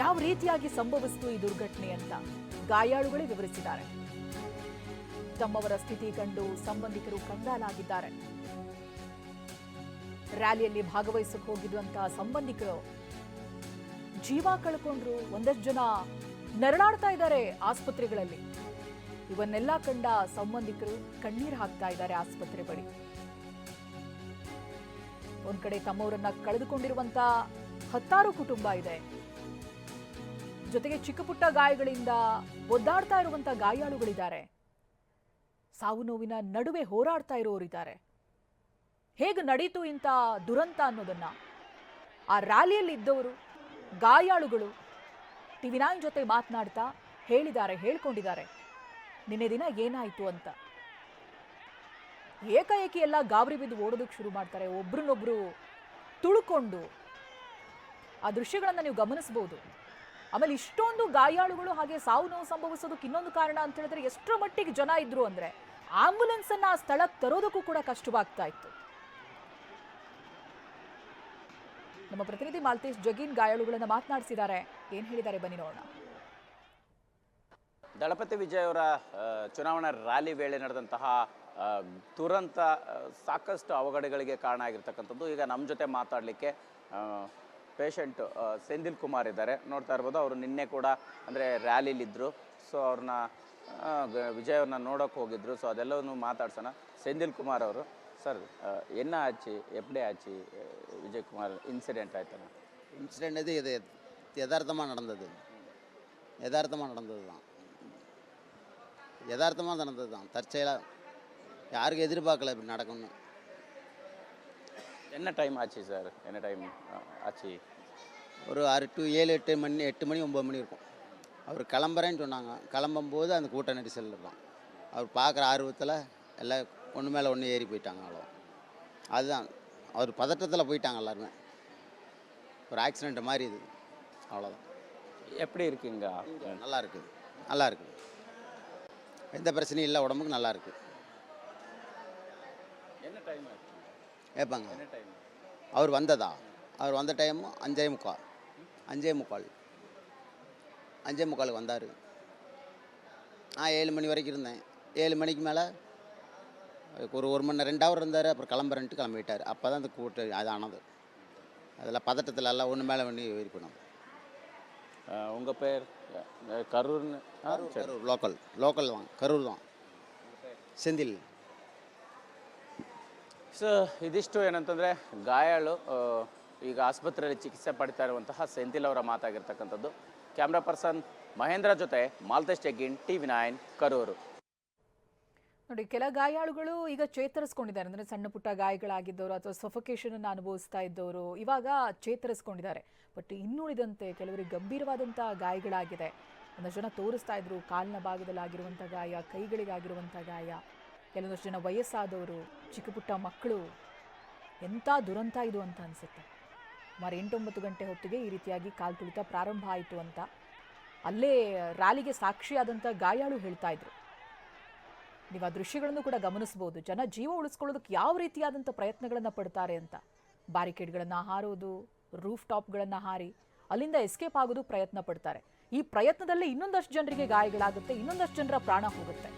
ಯಾವ ರೀತಿಯಾಗಿ ಸಂಭವಿಸಿತು ಈ ದುರ್ಘಟನೆ ಅಂತ ಗಾಯಾಳುಗಳೇ ವಿವರಿಸಿದ್ದಾರೆ. ತಮ್ಮವರ ಸ್ಥಿತಿ ಕಂಡು ಸಂಬಂಧಿಕರು ಕಂಗಾಲಾಗಿದ್ದಾರೆ. ರ್ಯಾಲಿಯಲ್ಲಿ ಭಾಗವಹಿಸಕ್ಕೆ ಹೋಗಿದ್ದಂತಹ ಸಂಬಂಧಿಕರು ಜೀವ ಕಳ್ಕೊಂಡ್ರು ಒಂದಷ್ಟು ಜನ ನರಳಾಡ್ತಾ ಇದ್ದಾರೆ ಆಸ್ಪತ್ರೆಗಳಲ್ಲಿ. ಇವನ್ನೆಲ್ಲ ಕಂಡ ಸಂಬಂಧಿಕರು ಕಣ್ಣೀರು ಹಾಕ್ತಾ ಇದ್ದಾರೆ ಆಸ್ಪತ್ರೆ ಬಳಿ. ಒಂದ್ ಕಡೆ ತಮ್ಮವರನ್ನ ಕಳೆದುಕೊಂಡಿರುವಂತ ಹತ್ತಾರು ಕುಟುಂಬ ಇದೆ. ಜೊತೆಗೆ ಚಿಕ್ಕ ಪುಟ್ಟ ಗಾಯಗಳಿಂದ ಒದ್ದಾಡ್ತಾ ಇರುವಂತ ಗಾಯಾಳುಗಳಿದ್ದಾರೆ. ಸಾವು ನೋವಿನ ನಡುವೆ ಹೋರಾಡ್ತಾ ಇರೋರಿದ್ದಾರೆ ಹೇಗೆ ನಡೀತು ಇಂಥ ದುರಂತ ಅನ್ನೋದನ್ನ? ಆ ರ್ಯಾಲಿಯಲ್ಲಿ ಇದ್ದವರು, ಗಾಯಾಳುಗಳು ಟಿವಿ ನೈನ್ ಜೊತೆ ಮಾತನಾಡ್ತಾ ಹೇಳಿದ್ದಾರೆ, ಹೇಳ್ಕೊಂಡಿದ್ದಾರೆ. ನಿನ್ನೆ ದಿನ ಏನಾಯ್ತು ಅಂತ? ಏಕಾಏಕಿ ಎಲ್ಲ ಗಾಬರಿ ಬಿದ್ದು ಓಡೋದಕ್ಕೆ ಶುರು ಮಾಡ್ತಾರೆ. ಒಬ್ರನ್ನೊಬ್ರು ತುಳ್ಕೊಂಡು ಆ ದೃಶ್ಯಗಳನ್ನ ನೀವು ಗಮನಿಸಬಹುದು ಆಮೇಲೆ ಇಷ್ಟೊಂದು ಗಾಯಾಳುಗಳು ಹಾಗೆ ಸಾವು ನೋವು ಸಂಭವಿಸೋದಕ್ಕೆ ಇನ್ನೊಂದು ಕಾರಣ ಅಂತ ಹೇಳಿದ್ರೆ ಎಷ್ಟರ ಮಟ್ಟಿಗೆ ಜನ ಇದ್ರು ಅಂದ್ರೆ ಆಂಬುಲೆನ್ಸ್ ಅನ್ನ ಆ ಸ್ಥಳಕ್ಕೆ ತರೋದಕ್ಕೂ ಕೂಡ ಕಷ್ಟವಾಗ್ತಾ ಇತ್ತು. ನಮ್ಮ ಪ್ರತಿನಿಧಿ ಮಾಲ್ತೇಶ್ ಜಗೀನ್ ಗಾಯಾಳುಗಳನ್ನ ಮಾತನಾಡಿಸಿದ್ದಾರೆ. ಏನ್ ಹೇಳಿದ್ದಾರೆ ಬನ್ನಿ ನೋಡೋಣ. ದಳಪತಿ ವಿಜಯ್ ಅವರ ಚುನಾವಣಾ ರ್ಯಾಲಿ ವೇಳೆ ನಡೆದಂತಹ ತುರಂತ ಸಾಕಷ್ಟು ಅವಘಡಗಳಿಗೆ ಕಾರಣ ಆಗಿರ್ತಕ್ಕಂಥದ್ದು. ಈಗ ನಮ್ಮ ಜೊತೆ ಮಾತಾಡಲಿಕ್ಕೆ ಪೇಷಂಟ್ ಸೆಂದಿಲ್ ಕುಮಾರ್ ಇದ್ದಾರೆ ನೋಡ್ತಾ ಇರ್ಬೋದು ಅವರು ನಿನ್ನೆ ಕೂಡ ಅಂದರೆ ರ್ಯಾಲಿಲಿದ್ದರು ಸೊ ಅವ್ರನ್ನ ಆ, ಗ- ವಿಜಯ್ ಅವ್ರನ್ನ ನೋಡೋಕೆ ಹೋಗಿದ್ರು ಸೊ ಅದೆಲ್ಲವನ್ನು ಮಾತಾಡ್ಸೋಣ ಸೆಂದಿಲ್ ಕುಮಾರ್ ಅವರು ಸರ್ ಎನ್ನ ಆಚಿ ಎಪ್ಡೆ ಆಚಿ ಆ, ವಿಜಯ್ ಕುಮಾರ್ இன்சிடென்ட் ஆயிட்டன இன்சிடெண்ட் இது இது யதார்த்தமாக நடந்தது யதார்த்தமாக நடந்தது தான் யதார்த்தமாக நடந்தது தான் தற்செயலாக யாருக்கும் எதிர்பார்க்கல இப்படி நடக்கும்னு என்ன டைம் ஆச்சு சார் என்ன டைம் ஆச்சு? ஒரு ஆறு டு ஏழு எட்டு மணி எட்டு மணி ஒம்பது மணி இருக்கும். அவர் கிளம்புறேன்னு சொன்னாங்க. கிளம்பும்போது அந்த கூட்ட நெரிசல் தான் அவர் பார்க்குற ஆர்வத்தில் எல்லாம் ஒன்று மேலே ஒன்று ஏறி போயிட்டாங்க அவ்வளோ அதுதான். அவர் பதட்டத்தில் போயிட்டாங்க எல்லாருமே. ஒரு ஆக்சிடெண்ட் மாதிரி இது. அவ்வளோதான் எப்படி இருக்கீங்க? நல்லா இருக்குது. நல்லா இருக்குது. எந்த பிரச்சனையும் இல்லை. உடம்புக்கு நல்லா இருக்குது. என்ன டைம் கேட்பாங்க. அவர் வந்ததா? அவர் வந்த டைம் அஞ்சே முக்கால். அஞ்சே முக்கால். அஞ்சே முக்காலுக்கு வந்தார். நான் ஏழு மணி வரைக்கும் இருந்தேன். ஏழு மணிக்கு மேலே ஒரு ஒரு மணி நேரம் ரெண்டு ஹவர் இருந்தார் அப்புறம் கிளம்புறேன்ட்டு கிளம்பிட்டார். அப்போ தான் அந்த கூட்டு அது ஆனது அதில் பதட்டத்தில் எல்லாம் ஒன்று மேலே ஒன்று ஏறி போனோம் உங்க பேர்? கரூர்னு. கரூர் லோக்கல். லோக்கல் தான். கரூர் தான். செந்தில். ಸೊ, ಇದಿಷ್ಟು ಏನಂತಂದರೆ, ಗಾಯಾಳು ಈಗ ಆಸ್ಪತ್ರೆಯಲ್ಲಿ ಚಿಕಿತ್ಸೆ ಪಡಿತಾ ಇರುವಂತಹ ಸೆಂಥಿಲ್ ಅವರ ಮಾತಾಗಿರ್ತಕ್ಕಂಥದ್ದು. ಕ್ಯಾಮ್ರಾ ಪರ್ಸನ್ ಮಹೇಂದ್ರ ಜೊತೆ ಮಾಲ್ತೇಶ್ ಟೆಗಿನ್ ಟಿ ವಿ ನೈನ್, ಕರೂರು. ನೋಡಿ, ಕೆಲ ಗಾಯಾಳುಗಳು ಈಗ ಚೇತರಿಸ್ಕೊಂಡಿದ್ದಾರೆ. ಅಂದರೆ ಸಣ್ಣ ಪುಟ್ಟ ಗಾಯಗಳಾಗಿದ್ದವರು ಅಥವಾ ಸಫೊಕೇಶನ್ ಅನ್ನು ಅನುಭವಿಸ್ತಾ ಇದ್ದವರು ಇವಾಗ ಚೇತರಿಸ್ಕೊಂಡಿದ್ದಾರೆ. ಬಟ್ ಇನ್ನುಳಿದಂತೆ ಕೆಲವರಿಗೆ ಗಂಭೀರವಾದಂಥ ಗಾಯಗಳಾಗಿದೆ. ಒಂದಷ್ಟು ಜನ ತೋರಿಸ್ತಾ ಇದ್ರು, ಕಾಲಿನ ಭಾಗದಲ್ಲಾಗಿರುವಂಥ ಗಾಯ ಕೈಗಳಿಗಾಗಿರುವಂಥ ಗಾಯ. ಕೆಲವೊಂದಷ್ಟು ಜನ ವಯಸ್ಸಾದವರು ಚಿಕ್ಕ ಪುಟ್ಟ ಮಕ್ಕಳು, ಎಂಥ ದುರಂತ ಇದು ಅಂತ ಅನಿಸುತ್ತೆ. ಸುಮಾರು ಎಂಟೊಂಬತ್ತು ಗಂಟೆ ಹೊತ್ತಿಗೆ ಈ ರೀತಿಯಾಗಿ ಕಾಲು ತುಳಿತ ಪ್ರಾರಂಭ ಆಯಿತು ಅಂತ ಅಲ್ಲೇ ರ್ಯಾಲಿಗೆ ಸಾಕ್ಷಿಯಾದಂಥ ಗಾಯಾಳು ಹೇಳ್ತಾ ಇದ್ರು. ನೀವು ಆ ದೃಶ್ಯಗಳನ್ನು ಕೂಡ ಗಮನಿಸ್ಬೋದು. ಜನ ಜೀವ ಉಳಿಸ್ಕೊಳ್ಳೋದಕ್ಕೆ ಯಾವ ರೀತಿಯಾದಂಥ ಪ್ರಯತ್ನಗಳನ್ನು ಪಡ್ತಾರೆ ಅಂತ. ಬ್ಯಾರಿಕೇಡ್ಗಳನ್ನು ಹಾರೋದು ರೂಫ್ ಟಾಪ್ಗಳನ್ನು ಹಾರಿ, ಅಲ್ಲಿಂದ ಎಸ್ಕೇಪ್ ಆಗೋದು ಪ್ರಯತ್ನ ಪಡ್ತಾರೆ. ಈ ಪ್ರಯತ್ನದಲ್ಲಿ ಇನ್ನೊಂದಷ್ಟು ಜನರಿಗೆ ಗಾಯಗಳಾಗುತ್ತೆ, ಇನ್ನೊಂದಷ್ಟು ಜನರ ಪ್ರಾಣ ಹೋಗುತ್ತೆ.